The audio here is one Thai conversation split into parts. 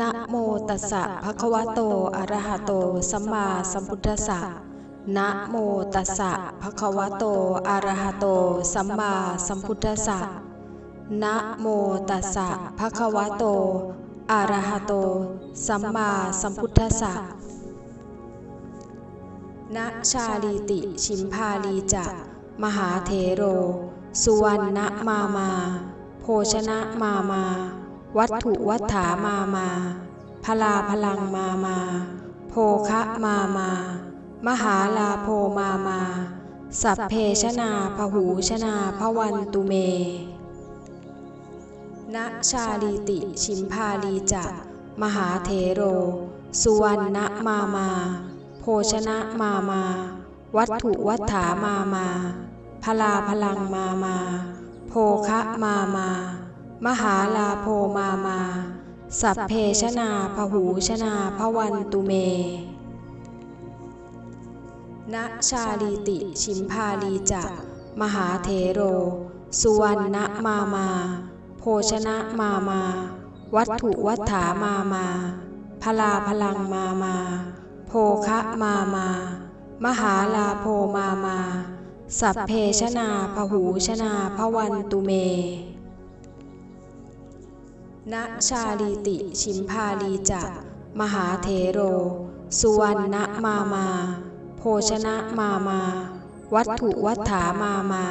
นะโมตัสสะภะคะวะโต อะระหะโต สัมมาสัมพุทธัสสะ นะโมตัสสะภะคะวะโต อะระหะโต สัมมาสัมพุทธัสสะ นะโมตัสสะภะคะวะโต อะระหะโต สัมมาสัมพุทธัสสะนะชาลีติชิมพาลีจะมหาเถโร สุวรรณมามา โภชนะมามา วัตถุวัฏฐามามา พลาพลังมามา โภคะมามา มหาลาโพมามา สัพเพชนาพหูชนาพวันตุเมณชาลีติชิมพาลีจะมหาเถโร สุวรรณมามา โภชนะมามา วัตถุวัฏฐามามา พลาพลังมามา โภคะมามา มหาลาโพมามา สัพเพชนาพหูชนาพวันตุเมณชาลีติชิมพาลีจะมหาเถโร สุวรรณมามา โภชนะมามา วัตถุวัฏฐามามาพลาพลังมามา โภคะมามา มหาลาโพมามา สัพเพชนาพหูชนาพวันตุเม ณชาลีติชิมพาลีจะมหาเถโร สุวรรณมามา โภชนะมามา วัตถุวัฏฐามามา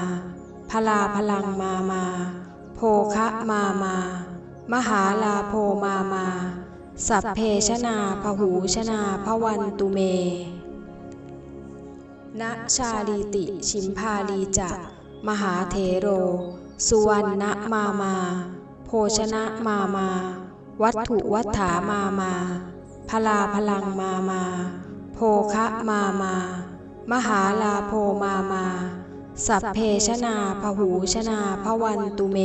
พลาพลังมามา โภคะมามา มหาลาโพมามา สัพเพชนาพหูชนาพวันตุเม ณชาลีติชิมพาลีจะมหาเถโร สุวรรณมามาโภชนะมามา วัตถุวัฏฐามามาพลาพลังมามา โภคะมามา มหาลาโพมามา สัพเพชนาพหูชนาพวันตุเม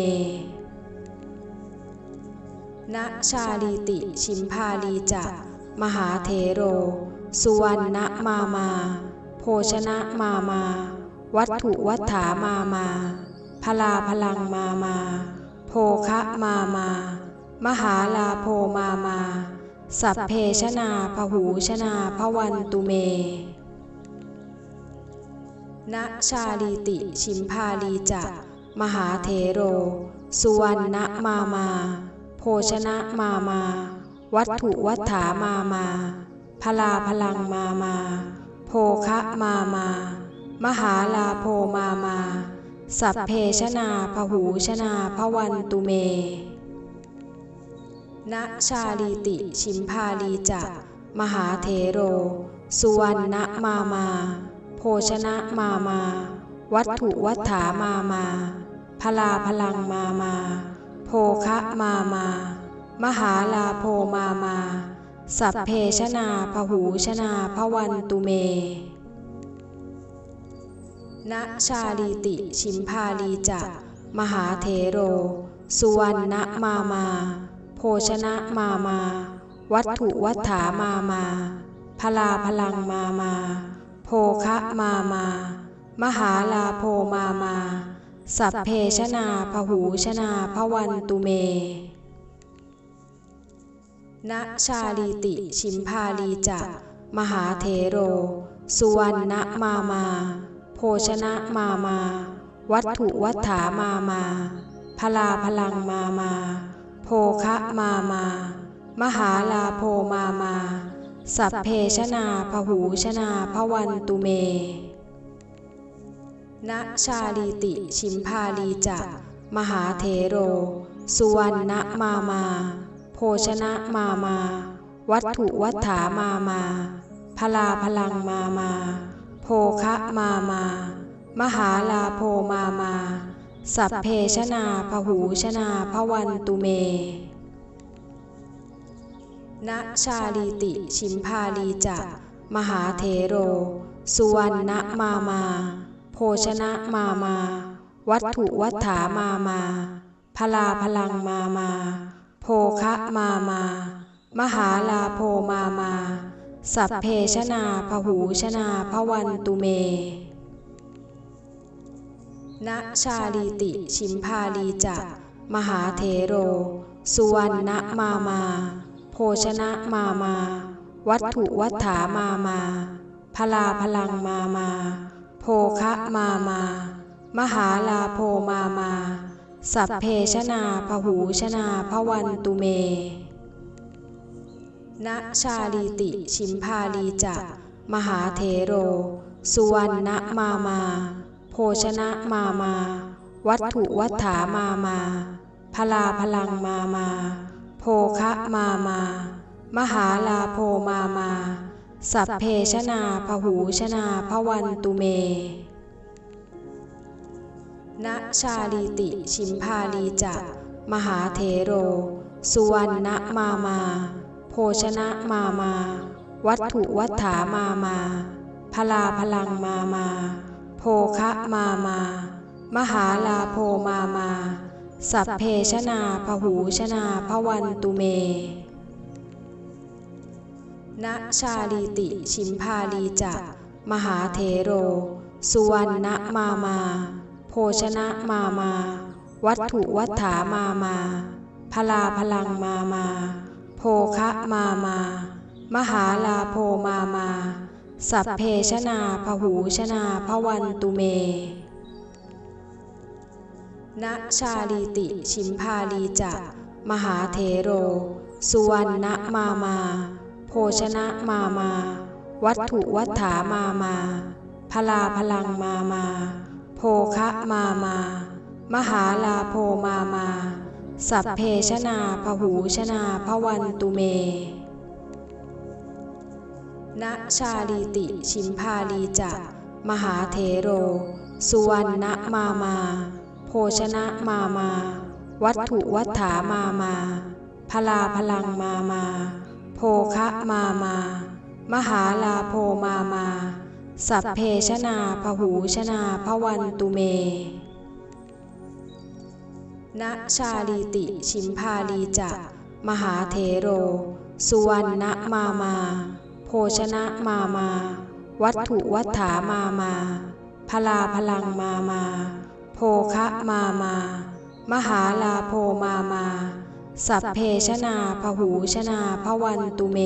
ณชาลีติชิมพาลีจะมหาเถโร สุวรรณมามา โภชนะมามา วัตถุวัฏฐามามาพลาพลังมามา คะมามา มหาลาโพมามา สัพเพชนาพหูชนาพวันตุเมณชาลีติชิมพาลีจะมหาเถโร สุวรรณมามา โภชนะมามา วัตถุวัฏฐามามา พลาพลังมามา โภคะมามา มหาลาโพมามา สัพเพชนาพหูชนาพวันตุเมณชาลีติชิมพาลีจะมหาเถโร สุวรรณมามา โภชนะมามา วัตถุวัฏฐามามา พลาพลังมามา โภคะมามา มหาลาโพมามา สัพเพชนาพหูชนาพวันตุเม ณชาลีติชิมพาลีจะมหาเถโร สุวรรณมามา โภชนะมามา วัตถุวัฏฐามามา พลาพลังมามา โภคะมามา มหาลาโพมามา สัพเพชนาพหูชนาพวันตุเมณชาลีติชิมพาลีจะมหาเถโร สุวรรณมามา โภชนะมามา วัตถุวัฏฐามามาพลาพลังมามา โภคะมามา มหาลาโพมามา สัพเพชนาพหูชนาพวันตุเมณชาลีติชิมพาลีจะมหาเถโร สุวรรณมามา โภชนะมามา วัตถุวัฏฐามามาพลาพลังมามา โภคะมามา มหาลาโพมามา สัพเพชนาพหูชนาพวันตุเมณชาลีติชิมพาลีจะมหาเถโร สุวรรณมามา โภชนะมามา วัตถุวัฏฐามามาพลาพลังมามา โภคะมามา มหาลาโพมามา สัพเพชนาพหูชนาพวันตุเม ณชาลีติชิมพาลีจะมหาเถโร สุวรรณมามา โภชนะมามา วัตถุวัฏฐามามา พลาพลังมามา โภคะมามา มหาลาโภมามา สัพเพชนาพหูชนาพวันตุเม ณชาลีติชิมพาลีจะ มหาเถโร สุวรรณมามา โภชนะมามา วัตถุวัฏฐามามา พลาพลังมามา โภคะมามา มหาลาโภมามา สัพเพชนาพหูชนาพวันตุเมณชาลีติชิมพาลีจะ มหาเถโร สุวรรณมามา ภชนะมามา วัตถุวัฏฐามามาพลาพลังมามา โภคะมามา มหาลาโภมามา สัพเพชนาพหูชนาพวันตุเมณชาลีติชิมพาลีจะมหาเถโร สุวรรณมามา โภชนะมามา วัตถุวัฏฐามามาพลาพลังมามา โภคะมามา มหาลาโภมามา สัพเพชนาพหูชนาพวันตุเมณชาลีติชิมพาลีจะมหาเถโร สุวรรณมามา โภชนะมามา วัตถุวัฏฐามามาพลาพลังมามา โภคะมามา มหาลาโภมามา สัพเพชนาพหูชนาพวันตุเมณชาลีติชิมพาลีจะมหาเถโร สุวรรณมามา โภชนะมามา วัตถุวัฏฐามามา พลาพลังมามา โภคะมามา มหาลาโภมามา สัพเพชนาพหูชนาพวันตุเม ณชาลีติชิมพาลีจะมหาเถโร สุวรรณมามา โภชนะมามา วัตถุวัฏฐามามา พลาพลังมามา โภคะมามา มหาลาโภมามา สัพเพชนาพหูชนาพวันตุเม